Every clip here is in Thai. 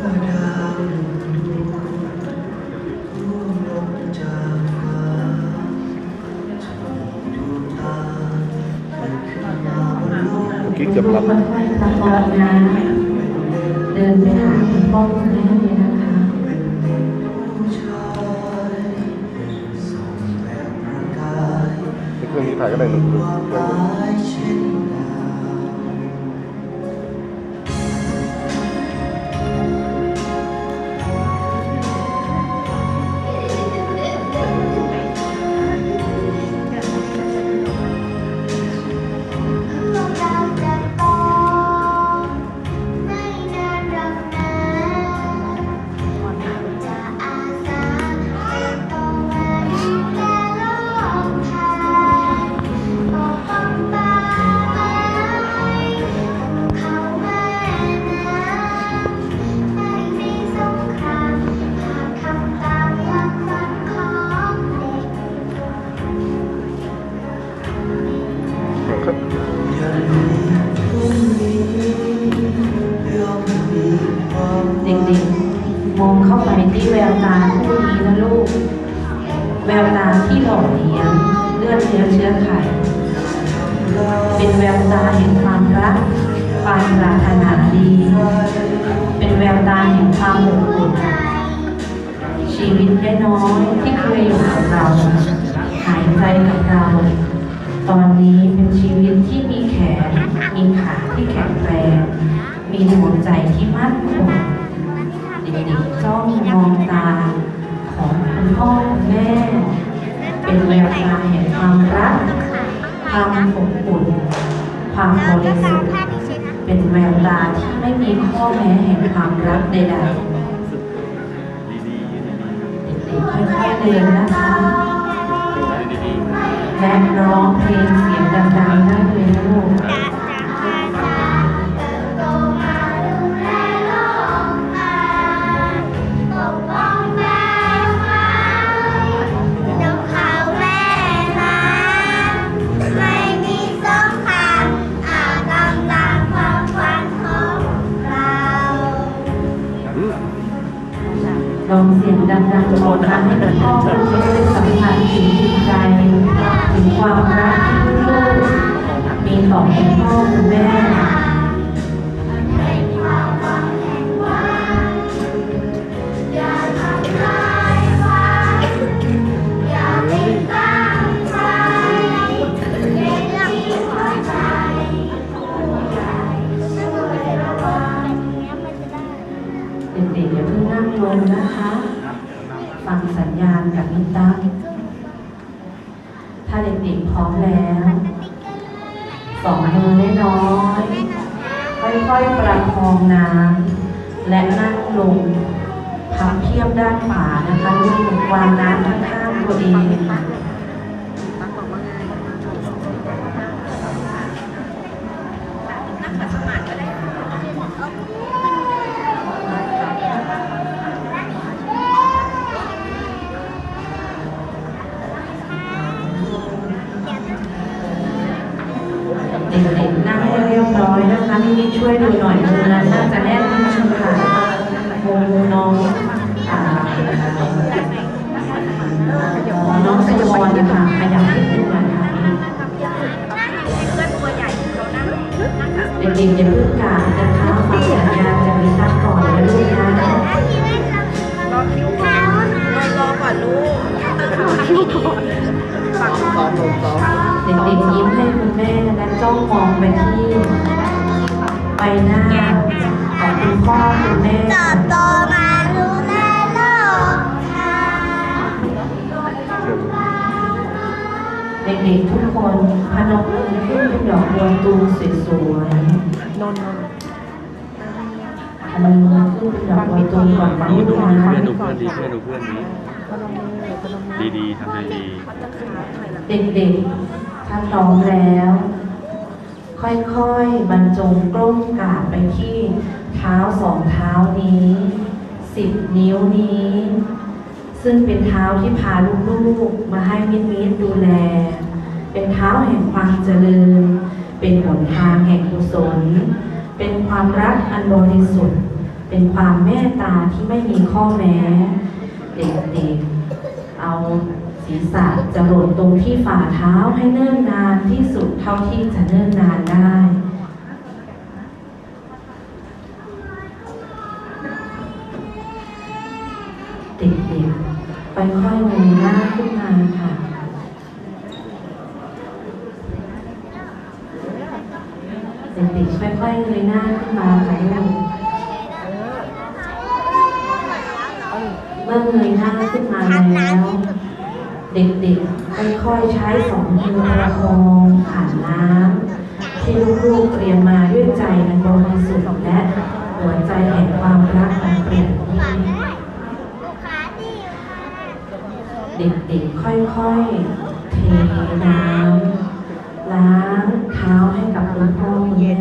เมื่อกี้เกือบหลับค่อยๆประคองนเดินไปหาคุณพ่อคุณแม่เลยนะคะเครื่องนี้ถ่ายก็ได้หนึ่ง มีหัวใจที่มั่นคงเด็กๆจ้องมองตาของคุณพ่อคุณแม่ เป็นแววตาแห่งความรัก ความอบอุ่นความบริสุทธิ์เป็นแววตาที่ไม่มีข้อแม้แห่งความรักใดๆเด็กๆค่อยๆเดินนะคะและร้องเพลงเสียงดังๆได้เลยนะลูก ลองเสียงดังๆโปรดทำให้พ่อได้สัมผัสถึงจิตใจถึงความรักที่ลูกมีต่อคุณพ่อคุณแม่ ญาณกับมิตรถ้าเด็กๆพร้อมแล้วสองมือน้อยๆค่อยๆประคองน้ำและนั่งลงพับเพียบด้านขวานะคะลูกวางน้ำข้างๆตัวเองเด็กๆทุกคนพนมมือขึ้นเป็นดอกบัวตูมสวยนนนนๆพนมมือขึ้นเป็นดอกบัวตูมก่อนนะลูกนะเพื่อนดูเพื่อนดีเพื่อนดูเพื่อนดีพนมมือพนมมือดีๆทำดี เด็กๆถ้าพร้อมแล้ว ค่อยๆบรรจงกล้มกราบไปที่เท้าสองเท้านี้สิบนิ้วนี้ ซึ่งเป็นเท้าที่พาลูกๆมาให้มิตรมิตรดูแล เป็นเท้าแห่งความเจริญ เป็นหนทางแห่งกุศล เป็นความรักอันบริสุทธิ์ เป็นความเมตตาที่ไม่มีข้อแม้ เด็กๆ เอาศีรษะจะหล่นตรงที่ฝ่าเท้าให้เนิ่นนานที่สุดเท่าที่จะเนิ่นนานได้เด็กๆค่อยๆเงยหน้าขึ้นมาค่ะ เด็กๆ ค่อยๆเงยหน้าขึ้นมาค่ะลูกเมื่อเงยหน้าขึ้นมาแล้ว เด็กๆค่อยๆใช้สองมือประคองขันน้ำที่ลูกๆเตรียมมาด้วยใจอันบริสุทธิ์และหัวใจแห่งความรักอันเปลี่ยนที่เด็กๆค่อยๆ เทน้ำล้างเท้าให้กับคุณพ่อคุณแม่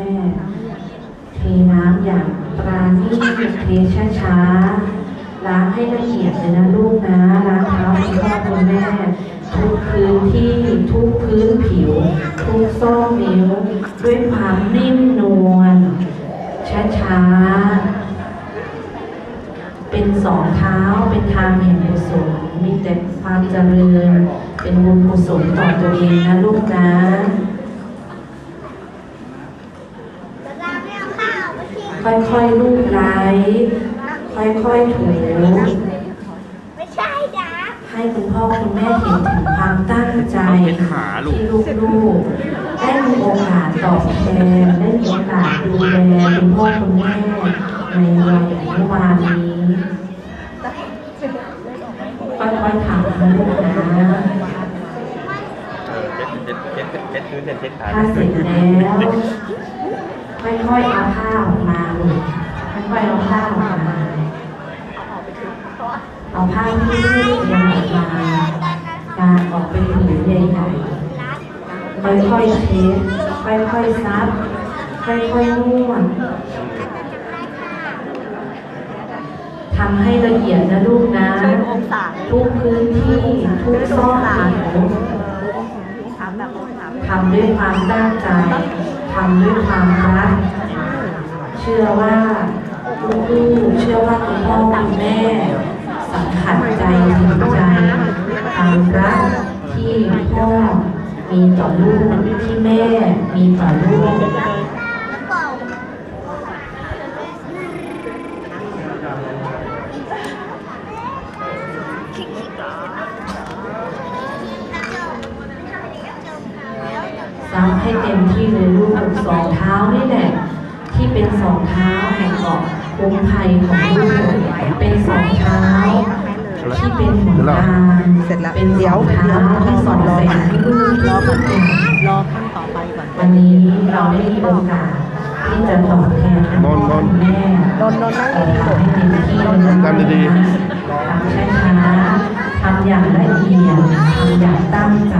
เทน้ำอย่างปราณีตเทช้าๆล้างให้ละเอียดเลยนะลูกนะ ล้างเท้าคุณพ่อคุณแม่ ทุกพื้นที่ทุกพื้นผิว ทุกซอกนิ้ว ด้วยความนิ่มนวลช้าๆ เป็นสองเท้าเป็นทางแห่งกุศลมีแต่ความเจริญ เป็น บุญกุศลต่อตัวเองนะลูกนะค่อยๆลูบไล้ค่อยๆถูไม่ใช่จ้าให้คุณพ่อคุณแม่เห็นถึงความตั้งใจที่ลูกๆได้มีโอกาสตอบแทนได้มีโอกาสดูแลคุณพ่อคุณแม่ในวัยอนุบาลนี้ค่อยๆทำนะลูกนะ เออ เช็ดเช็ดเช็ดเช็ดพื้นเช็ดเช็ดขาถ้าเสร็จแล้วค่อยๆเอาผ้าออกมาลูกค่อยๆเอาผ้าออกมาเอาผ้าที่เตรียมออกมาการออกเป็นผืนใหญ่ๆค่อยๆเช็ดค่อยๆซับค่อยๆนวดทำให้ละเอียดนะลูกนะองศาทุกพื้นที่ ทุกซอกหิวถามแบบองศา ทำด้วยความตั้งใจทำด้วยความรัก เชื่อว่าลูกๆเชื่อว่าคุณพ่อคุณแม่ สัมผัสใจถึงใจความรักที่พ่อมีต่อลูกที่แม่มีต่อลูก ซ้ำให้เต็มที่เลยลูกสองเท้านี่แหละ ที่เป็นสองเท้าแห่งเกาะคุ้มภัยของลูกเป็นสองเท้าที่เป็นหนทางเสร็จแล้วเป็นสเดี๋ยอวงเท้าที่สอนแสงให้ลูกรอก่อนรอขั้นต่อไปก่อนวันนี้เราได้มีโอกาสที่จะตอบแทนคุณพ่อคุณแม่นนท์นนท์นั่งเอ่อดีๆทำให้เต็มที่เลยนะทำดีทำช้าๆทำอย่างละเอียดทำอย่างตั้งใจ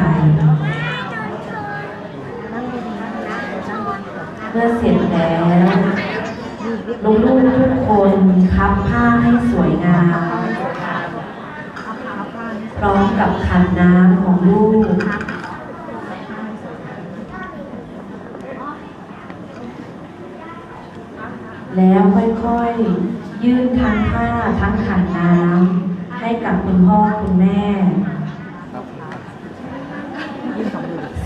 เมื่อเสร็จแล้วลูกๆทุกคนคับผ้าให้สวยงามพร้อมกับขันน้ำของลูก แล้วค่อยๆ ยื่นทั้งผ้าทั้งขันน้ำให้กับคุณพ่อคุณแม่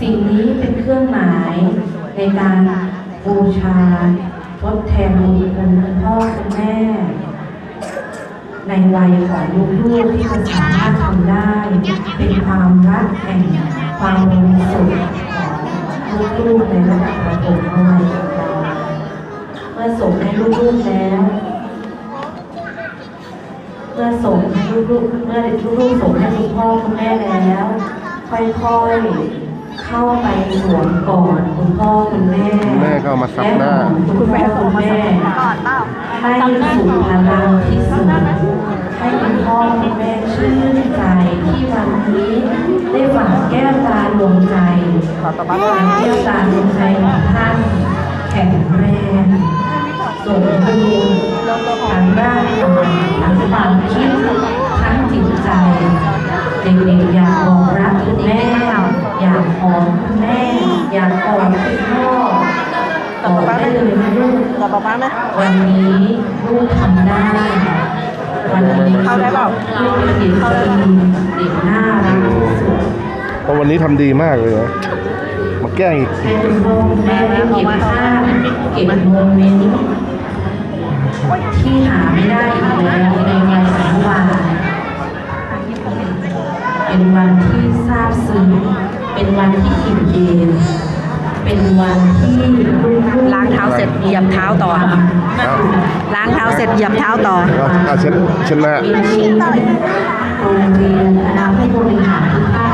สิ่งนี้เป็นเครื่องหมายในการ บูชาทดแทนบุญคุณคุณพ่อคุณแม่ ในวัยของลูกๆที่จะสามารถทำได้ เป็นความรักแห่งความบริสุทธิ์ของลูกๆในระดับประถมวัยของเราเมื่อส่งให้ลูกๆแล้ว เมื่อส่งให้ลูกๆเมื่อลูกๆส่งให้คุณพ่อคุณแม่แล้ว ค่อยๆ เข้าไปสวมกอดคุณพ่อคุณแม่คุณแม่ก็เอามาซับหน้า และหอมคุณพ่อคุณแม่ก่อนเปล่าให้สุขพลังที่สุดให้คุณพ่อคุณแม่ชื่นใจที่วันนี้ได้ฝากแก้วตาดวงใจขอต่อไปและแก้วตาดวงใจของท่านแข็งแรงสมบูรณ์ทั้งร่างกายทั้งความคิดทั้งจิตใจเด็กๆอยากบอกรักคุณแม่ อยากหอมคุณแม่อยากกอดคุณพ่อตอได้เลยลูกต่อป๊าป๊าไหมวันนี้ลูกทำลูกเป็นเด็กดีเด็กน่ารักที่สุดเพราะวันนี้ทำดีมากเลยนะมาแกล้งอีกให้คุณพ่อคุณแม่ได้เก็บภาพเก็บโมเมนต์ที่หาไม่ได้อีกแล้วในวัยอนุบาลเป็นวันที่ซาบซึ้ง เป็นวันที่อิ่มเอมเป็นวันที่ลูกๆล้างเท้าเสร็จเหยียบเท้าต่อล้างเท้าเสร็จเหยียบเท้าต่อเอาอาเช็ดเช็ดหน้ามีชีวิตโรงเรียนคณะผู้บริหารทุกท่านม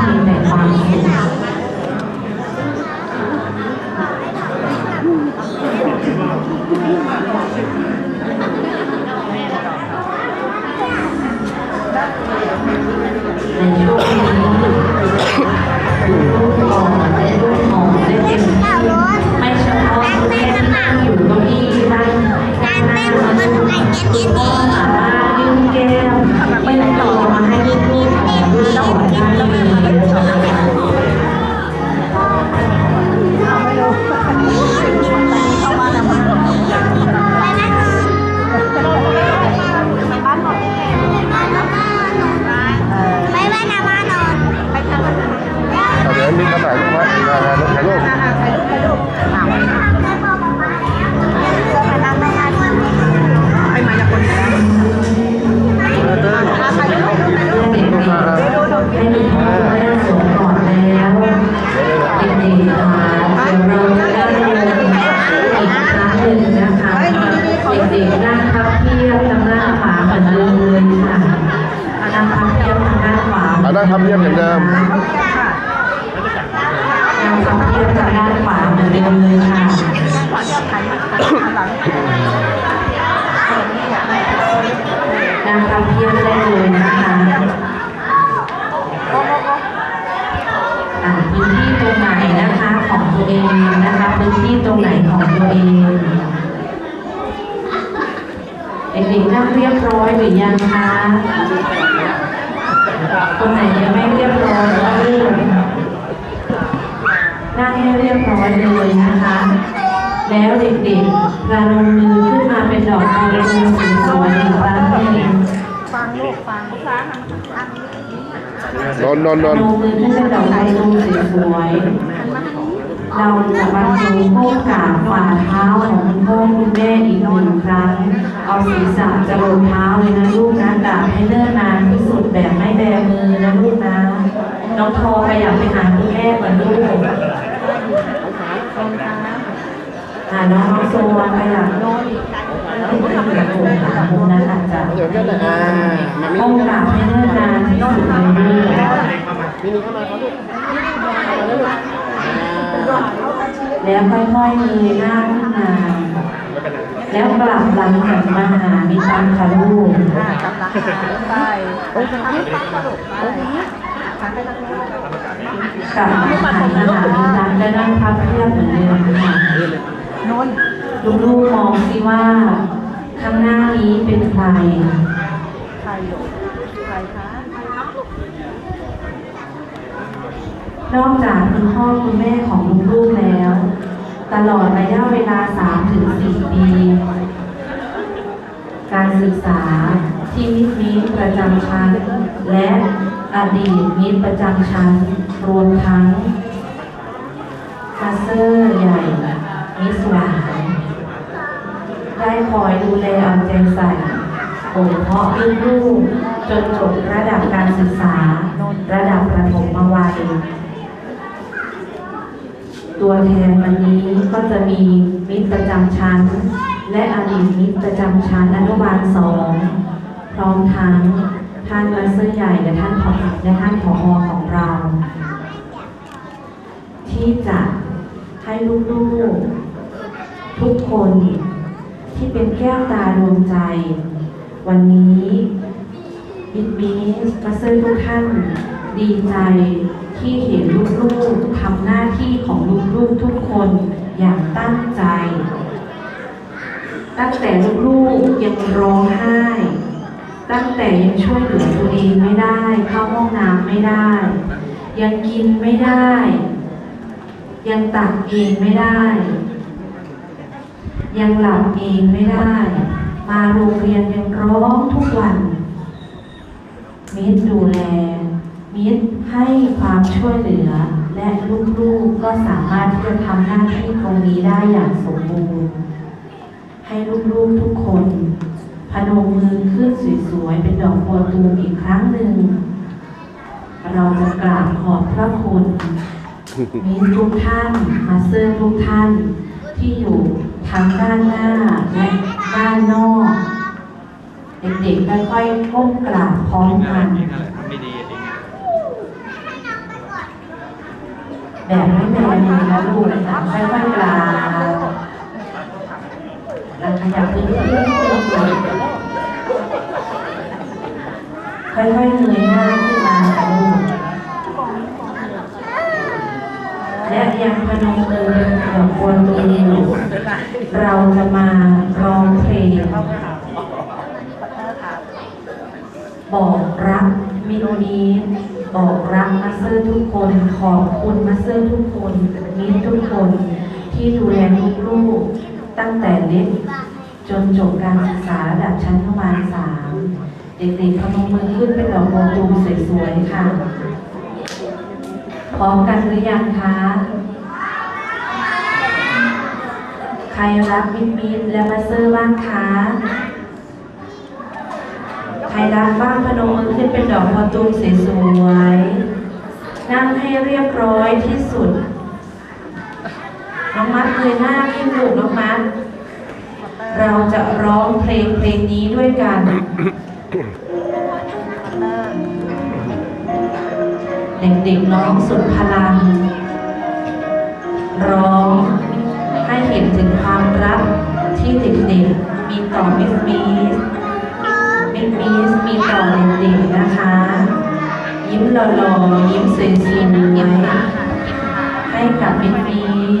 ีแต่ค ลูก กๆนั่งเรียบร้อยหรือยังคะคนไหนยังไม่เรียบร้อยก็รีบนั่งให้เรียบร้อยเลยนะคะ แล้วเด็กๆประนมมือขึ้นมาเป็นดอกกระดูสวยๆอีกครั้งหนึ่งฟังลูกฟังนอนนอนนอนนมมือขึ้นเป็นดอกกระดูสวย เราจะบรรจงก้มกราบฝ่าเท้าของคุณพ่อคุณแม่อีกหนึ่งครั้ง เอาศีรษะจะลงเท้าเลยนะลูกนะกราบให้เนิ่นนานที่สุดแบบไม่แบมือนะลูกนะ น้องทอขยับไปหาคุณแม่ก่อนลูกอ่าน้องโซนขยับโน้นไม่ถึงกระโดดหามุมนั้นอาจจะก้มกราบให้เนิ่นนานที่สุดเลยลูก แล้วค่อยๆเงยหน้าขึ้นมา แล้วกลับหลังหันมาหามีตังค่ะลูกไปโอ้โหกลับหันมาหามีตังและนั่งพับเพียบเหมือนเดิมค่ะนนลูกๆมองสิว่า ข้างหน้านี้เป็นใคร ใครอยู่ใครคะ นอกจากคุณพ่อคุณแม่ของลูกๆแล้ว ตลอดระยะเวลา 3-4 ปี การศึกษาที่มิตรมิตรประจำชั้น และอดีตมิตรประจำชั้น รวมทั้งมาสเตอร์ใหญ่ มิสหวานได้คอยดูแลเอาใจใส่บ่มเพาะลูกๆจนจบระดับการศึกษา ระดับประถมวัย ตัวแทนวันนี้ก็จะมีมิตรประจำชั้น และอดีตมิตรประจำชั้นอนุบาลสองพร้อมทั้งท่านมาสเตอร์ใหญ่และท่านผอและท่านผอของเรา ที่จะให้ลูกๆทุกคนที่เป็นแก้วตาดวงใจ วันนี้มิตรมิสมาสเตอร์ทุกท่านดีใจที่เห็นลูกๆทำหน้าที่ของลูก คนอย่างตั้งใจ ตั้งแต่ลูกๆยังร้องไห้ ตั้งแต่ยังช่วยเหลือตัวเองไม่ได้ เข้าห้องน้ำไม่ได้ ยังกินไม่ได้ ยังตักเองไม่ได้ ยังหลับเองไม่ได้ มาโรงเรียนยังร้องทุกวันมิตรดูแลมิตรให้ความช่วยเหลือ และลูกๆก็สามารถที่จะทำหน้าที่ตรงนี้ได้อย่างสมบูรณ์ ให้ลูกๆทุกคนพนมมือขึ้นสวยๆเป็นดอกบัวตูมอีกครั้งหนึ่ง เราจะกราบขอบพระคุณมีทุกท่านมาเซอร์ทุกท่านที่อยู่ทั้งด้านหน้าและด้านนอก เด็กๆค่อยๆก้มกราบพร้อมกัน เองอะไรทำไม่ดีเอง แบบไม่แบมือนะลูกนะค่อยๆกราบแล้วขยับพื้นที่ค่อยๆเงยหน้าขึ้นมาค่ะลูกและยังพนมมือดอบัวตูมอยู่เราจะมาร้องเพลงบอกรักมิโนนี บอกรักมาสเตอร์ทุกคน ขอบคุณมาสเตอร์ทุกคนมิตรทุกคน ที่ดูแลลูกๆตั้งแต่เล็กจนจบการศึกษาระดับชั้นประมาณสามเด็กๆพนมมือขึ้นเป็นดอกบัวตูมสวยๆค่ะ พร้อมกันหรือยังคะ ใครรักมิตรมิตรและมาสเตอร์บ้างคะ ใครรักบ้างพนมมือขึ้นเป็นดอกพอตูมสวยๆนั่งให้เรียบร้อยที่สุด น้องมัดเคยหน้าขึ้นลูกน้องมัด เราจะร้องเพลงเพลงนี้ด้วยกันเด็กๆร้องสุดพลัง ร้องให้เห็นถึงความรักที่เด็กๆมีต่อมิสมีส มิสมิสมีต่อเด็กๆนะคะ ยิ้มหล่อๆยิ้มสวยๆให้กับมิสมิส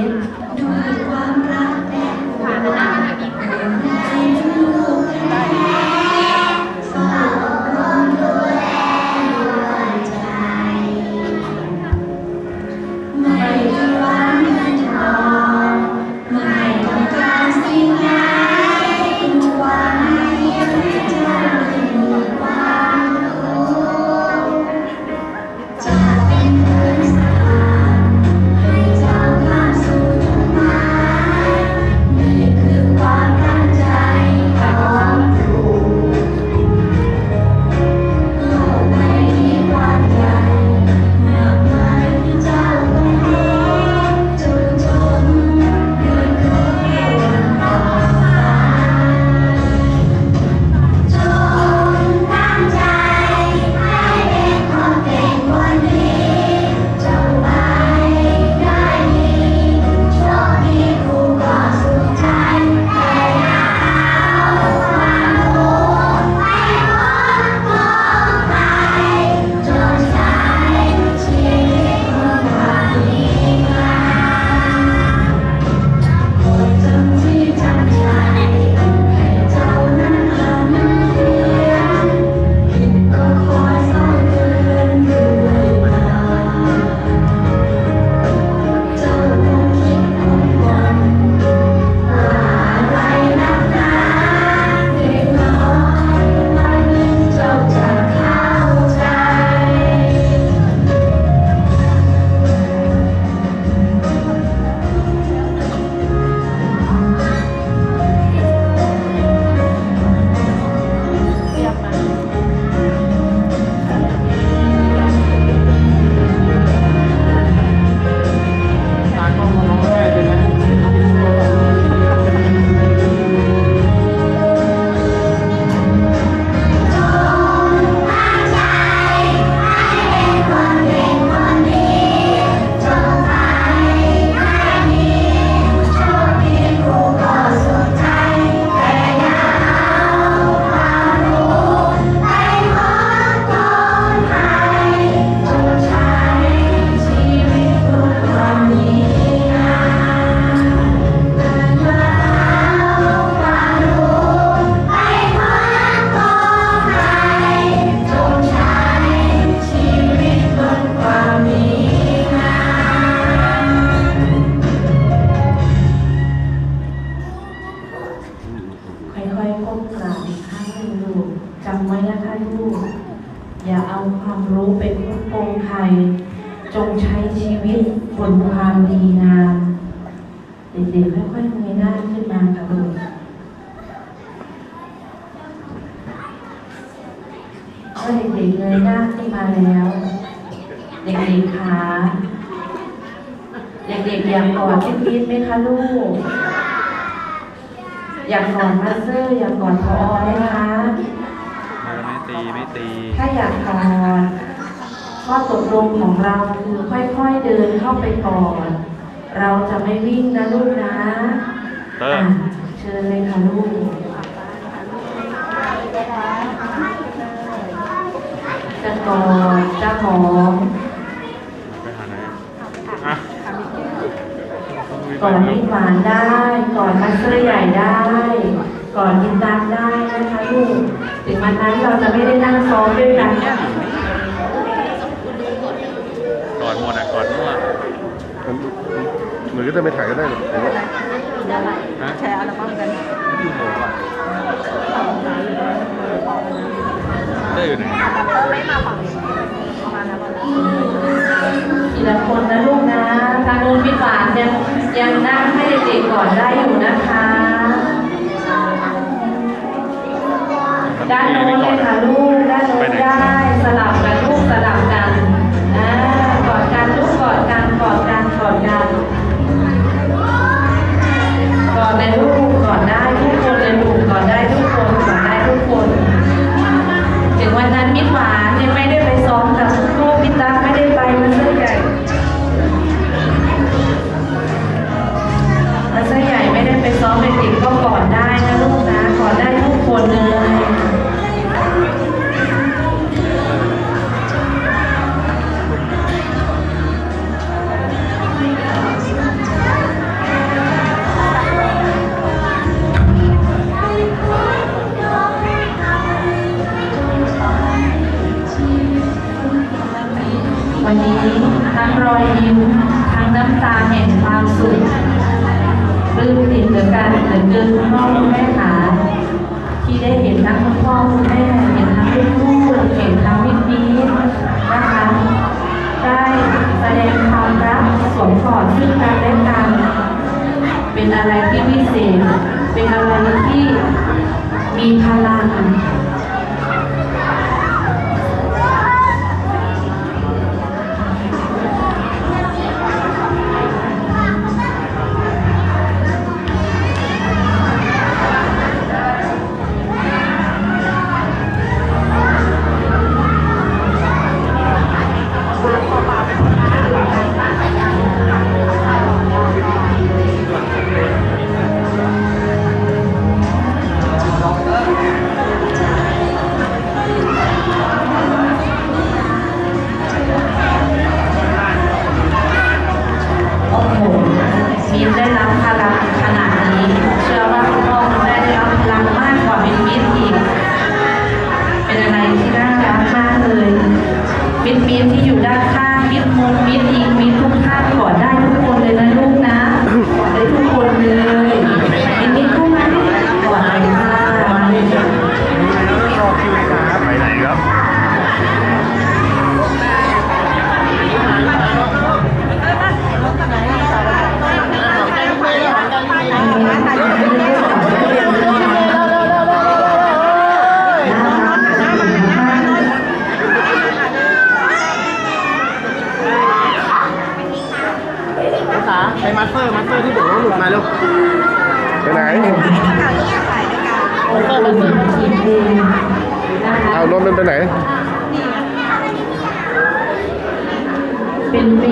พี่พีทไหมคะลูก อยากกอดมาสเตอร์อยากกอดพอไหมคะไม่ตีไม่ตี ถ้าอยากกอดข้อตกลงของเราคือค่อยๆเดินเข้าไปก่อน เราจะไม่วิ่งนะลูกนะเติ้ลอะเชิญเลยค่ะลูกจะกอดจะหอม ไปหาไหนอะ ก่อนมิตรหวานได้ ก่อนมัสเตอร์ใหญ่ได้ ก่อนยินตามได้นะคะลูก ถึงวันนั้นเราจะไม่ได้นั่งซ้อมด้วยกันกอดหมดอะกอดมั่วมันหรือก็จะไม่ถ่ายก็ได้หรอกเห็นไหมฮะแชร์อัลบั้มกันอยู่โหก่อนเต้ยอยู่ไหนทีละคนนะลูกนะทางนู้นมิตรหวานยังยั งนั่งให้เด็กๆก่อนได้อยู่นะคะ ด้านโน้นเลยค่ะลูก ด้านโน้นได้ เกินคุณพ่อคุณแม่ขาที่ได้เห็นทั้งคุณพ่อคุณแม่เห็นทั้งลูกเห็นทั้งพี่พีนะคะได้แสดงความรักสวมกอดซึ่งกันและกันเป็นอะไรที่พิเศษ เป็นอะไรที่มีพลัง ขาไปมาสเตอร์มาสเตอร์ที่บอกว่าหลุดมาเร็วไปไหนมาสเตอร์มาสเตอร์ทีมเองนะคะเอานนท์มันไปไหน เป็นปี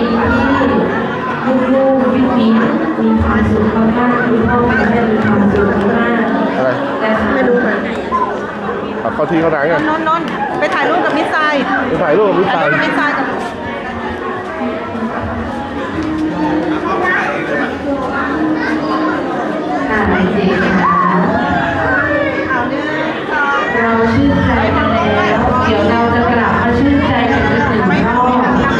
ที่ลูกๆพี่พีชมีความสุขมากๆคุณพ่อคุณแม่มีความสุขมากอะไรๆแต่ไม่รู้เหมือนเอาเข้าที่เข้าทางกันนนท์นนท์ไปถ่ายรูปกับมิสไซล์ไปถ่ายรูปกับพี่ถ่าชายยรูปกับมิสไซล์กับ เราชื่นใจกันแล้วเดี๋ยวเราจะกลับมาชื่นใจกันอีกหนึ่งอบนะคะ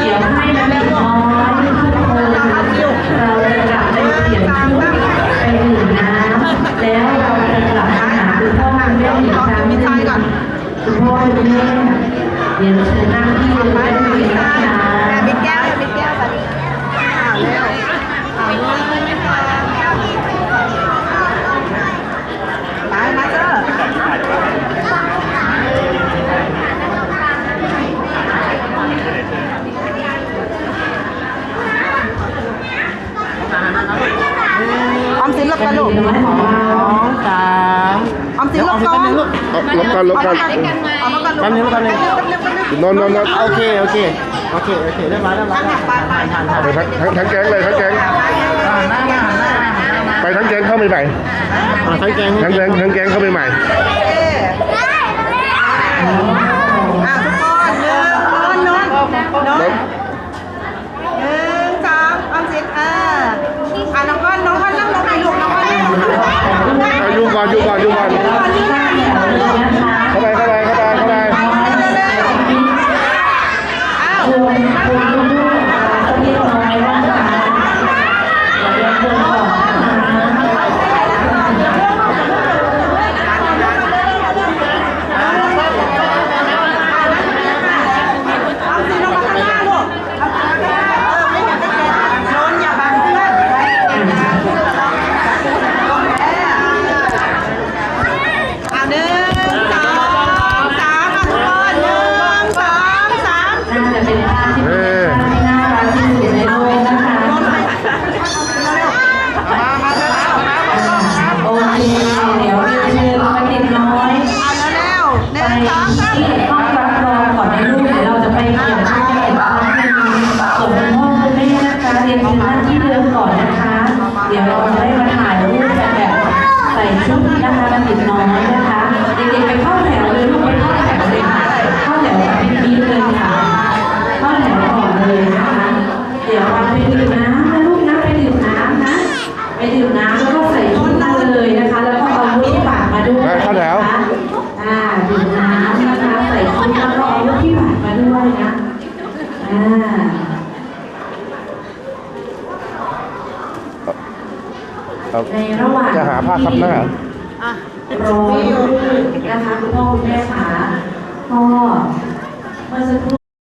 เดี๋ยวให้นักเอยทุกคนเราจะกลับไปเปลี่ยนชุดไปดื่มน้แล้วเราจะกลับมาหาคุณพ่อคุณแม่อีกครั้งหนึ่งคุณพ่อคุณแม่เดี๋ยวเชิญนั่งที่โรงแก่อนเอามาก่นแป๊บนึนึงนอนนอนโอเคโอเคโอเคโอเคเรียบร้อยเรียบร้อยผ่านาไปทั้งทั้งทั้งแก๊งเลยทั้งแก๊งไปทั้งแก๊งเข้าไปใหม่ทั้งแก๊งทั้งแก๊งทั้งแก๊งเข้าไปใหม่ ครับน้าอะรอนะคะคุณพ่อคุณแม่ขาก็เมื่อสักครู่